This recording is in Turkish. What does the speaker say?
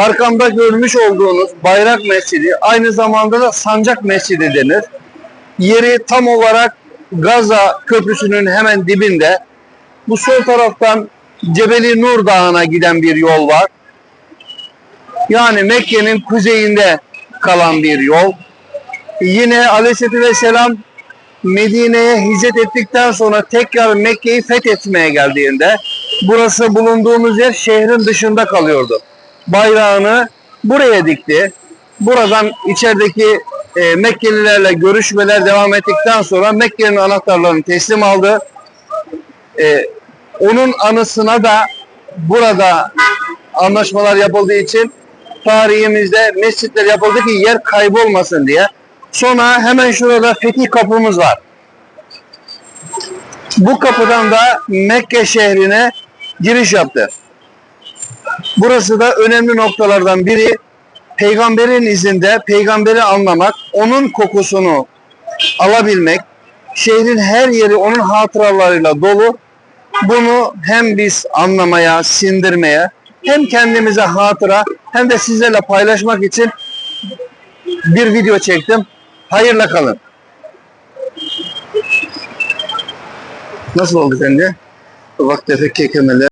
Arkamda görmüş olduğunuz Bayrak Mescidi aynı zamanda da Sancak Mescidi denir. Yeri tam olarak Gaza Köprüsü'nün hemen dibinde. Bu sol taraftan Cebeli Nur Dağı'na giden bir yol var. Yani Mekke'nin kuzeyinde kalan bir yol. Yine Aleyhisselatü Vesselam Medine'ye hicret ettikten sonra tekrar Mekke'yi fethetmeye geldiğinde burası bulunduğumuz yer şehrin dışında kalıyordu. Bayrağını buraya dikti. Buradan içerideki e, Mekkelilerle görüşmeler devam ettikten sonra Mekke'nin anahtarlarını teslim aldı. E, onun anısına da burada anlaşmalar yapıldığı için tarihimizde mescitler yapıldı ki yer kaybolmasın diye. Sonra hemen şurada Fetih kapımız var. Bu kapıdan da Mekke şehrine giriş yaptı. Burası da önemli noktalardan biri. Peygamberin izinde peygamberi anlamak, onun kokusunu alabilmek, şehrin her yeri onun hatıralarıyla dolu. Bunu hem biz anlamaya, sindirmeye, hem kendimize hatıra hem de sizlerle paylaşmak için bir video çektim. Hayırla kalın. Nasıl oldu sence? Vakti kekemeli.